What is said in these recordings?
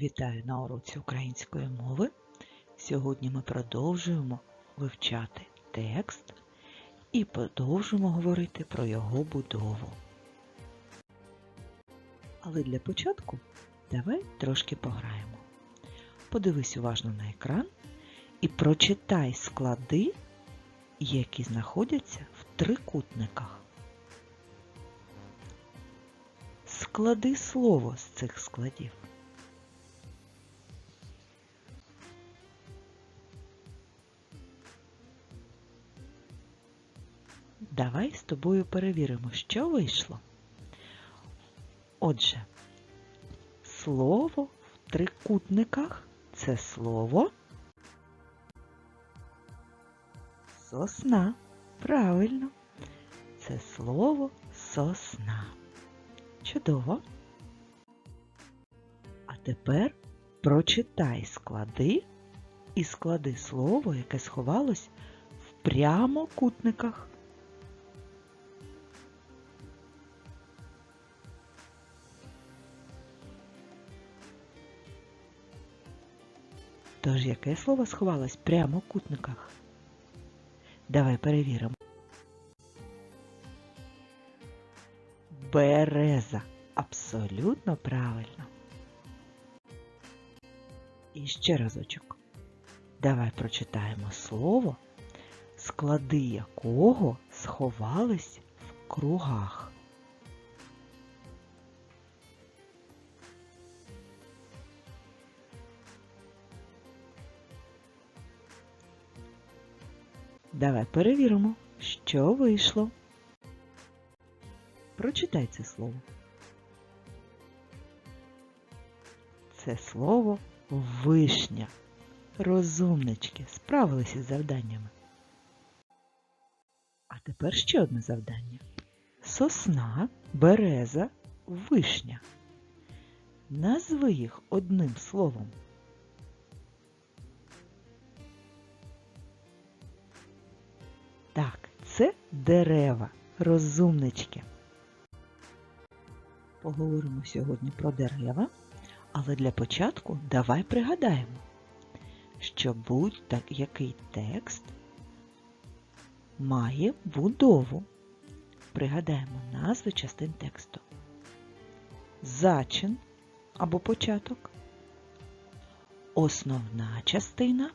Вітаю на уроці української мови. Сьогодні ми продовжуємо вивчати текст і продовжуємо говорити про його будову. Але для початку давай трошки пограємо. Подивись уважно на екран і прочитай склади, які знаходяться в трикутниках. Склади слово з цих складів. Давай з тобою перевіримо, що вийшло. Отже, слово в трикутниках це слово сосна. Правильно, це слово сосна. Чудово. А тепер прочитай склади і склади слово, яке сховалось в прямокутниках. Тож яке слово сховалось прямо в прямокутниках? Давай перевіримо. Береза. Абсолютно правильно. І ще разочок. Давай прочитаємо слово, склади якого сховались в кругах. Давай перевіримо, що вийшло. Прочитай це слово. Це слово вишня. Розумнички справилися з завданнями. А тепер ще одне завдання. Сосна, береза, вишня. Назви їх одним словом. Це дерева, розумнички. Поговоримо сьогодні про дерева, але для початку давай пригадаємо, що будь-так який текст має будову. Пригадаємо назви частин тексту. Зачин або початок, основна частина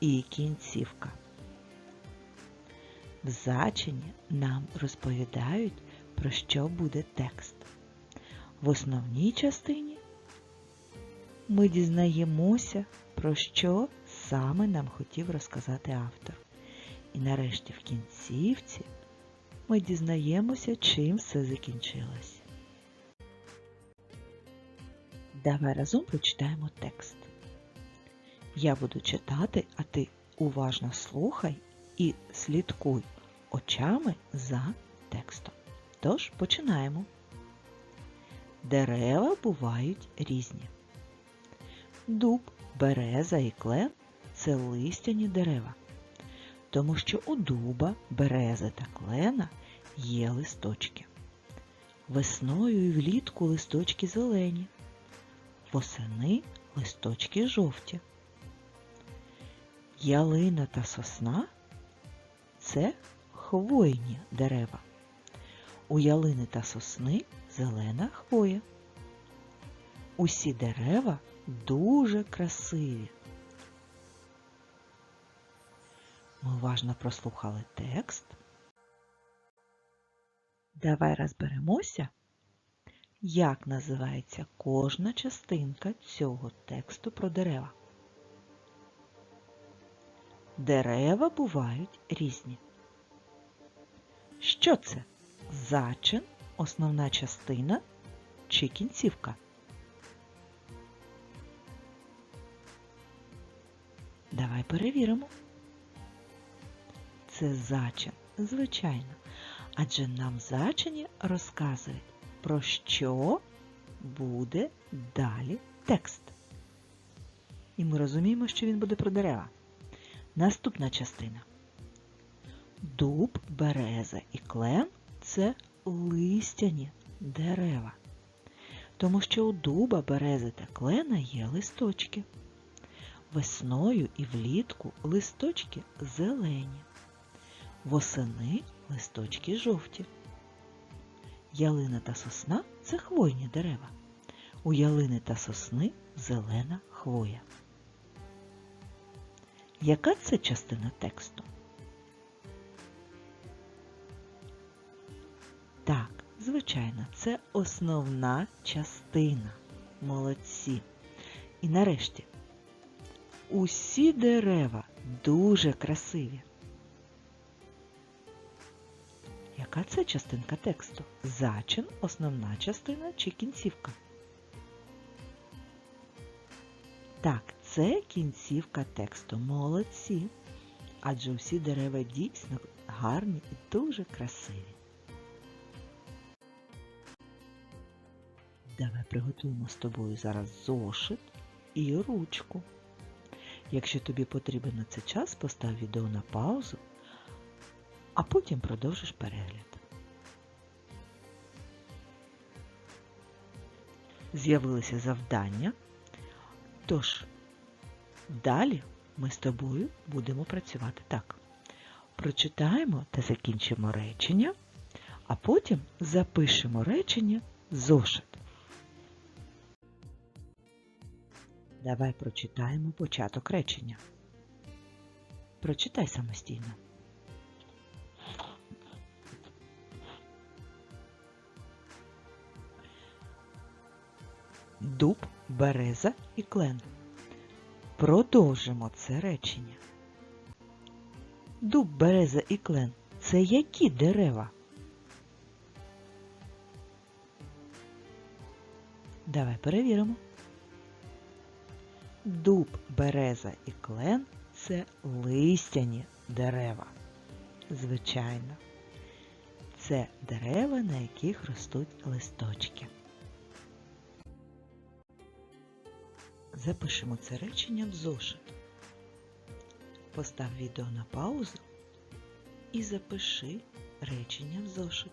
і кінцівка. В зачині нам розповідають, про що буде текст. В основній частині ми дізнаємося, про що саме нам хотів розказати автор. І нарешті в кінцівці ми дізнаємося, чим все закінчилось. Давай разом прочитаємо текст. Я буду читати, а ти уважно слухай і слідкуй очами за текстом. Тож починаємо. Дерева бувають різні. Дуб, береза і клен це листяні дерева, тому що у дуба, берези та клена є листочки. Весною і влітку листочки зелені, восени листочки жовті. Ялина та сосна це хвойні дерева. У ялини та сосни зелена хвоя. Усі дерева дуже красиві. Ми уважно прослухали текст. Давай розберемося, як називається кожна частинка цього тексту про дерева. Дерева бувають різні. Що це? Зачин, основна частина чи кінцівка? Давай перевіримо. Це зачин, звичайно. Адже нам зачині розказують, про що буде далі текст. І ми розуміємо, що він буде про дерева. Наступна частина. Дуб, береза і клен це листяні дерева. тому що у дуба, берези та клена є листочки. Весною і влітку листочки зелені, восени листочки жовті. Ялина та сосна це хвойні дерева. У ялини та сосни зелена хвоя. Яка це частина тексту? Так, звичайно, це основна частина. Молодці. І нарешті, усі дерева дуже красиві. Яка це частинка тексту? Зачин, основна частина чи кінцівка? Так, це кінцівка тексту. Молодці. Адже усі дерева дійсно гарні і дуже красиві. Давай приготуємо з тобою зараз зошит і ручку. Якщо тобі потрібен на це час, постав відео на паузу, а потім продовжиш перегляд. З'явилися завдання, тож далі ми з тобою будемо працювати так. Прочитаємо та закінчимо речення, а потім запишемо речення зошит. Давай прочитаємо початок речення. Прочитай самостійно. Дуб, береза і клен. Продовжимо це речення. Дуб, береза і клен це які дерева? Давай перевіримо. Дуб, береза і клен це листяні дерева. Звичайно, це дерева, на яких ростуть листочки. Запишемо це речення в зошит. Постав відео на паузу і запиши речення в зошит.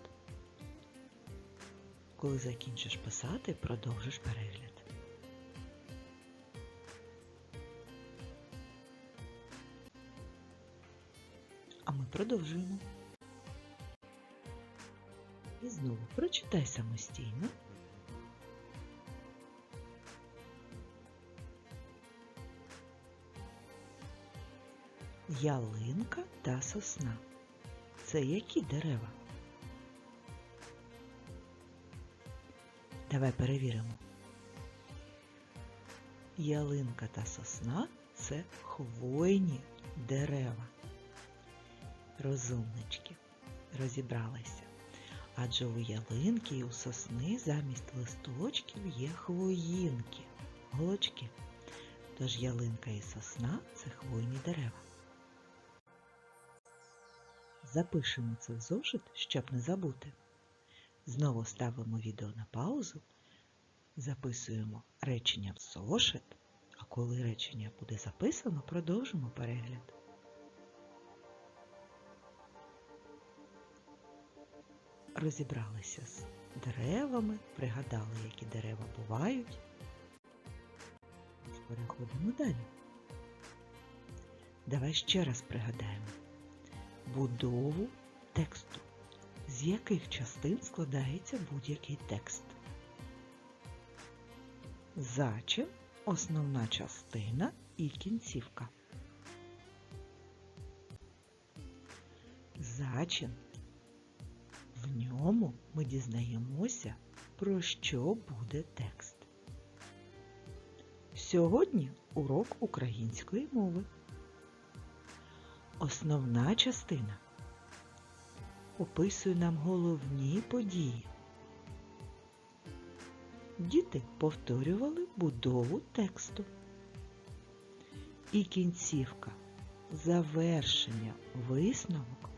Коли закінчиш писати, продовжиш перегляд. А ми продовжуємо. І знову прочитай самостійно. Ялинка та сосна. Це які дерева? Давай перевіримо. Ялинка та сосна це хвойні дерева. Розумнички, розібралися. Адже у ялинки і у сосни замість листочків є хвоїнки, голочки. Тож ялинка і сосна це хвойні дерева. Запишемо це в зошит, щоб не забути. Знову ставимо відео на паузу, записуємо речення в зошит, а коли речення буде записано, продовжимо перегляд. Розібралися з деревами, пригадали, які дерева бувають. Переходимо далі. Давай ще раз пригадаємо будову тексту. З яких частин складається будь-який текст? Зачин, основна частина і кінцівка. Зачин. В ньому ми дізнаємося, про що буде текст. Сьогодні урок української мови. Основна частина описує нам головні події. Діти повторювали будову тексту. І кінцівка, завершення, висновок,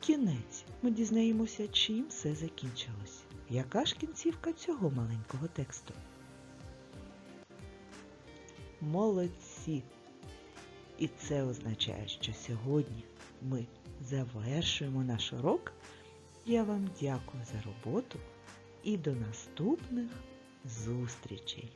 кінець. Ми дізнаємося, чим все закінчилось. Яка ж кінцівка цього маленького тексту? Молодці! І це означає, що сьогодні ми завершуємо наш урок. Я вам дякую за роботу і до наступних зустрічей!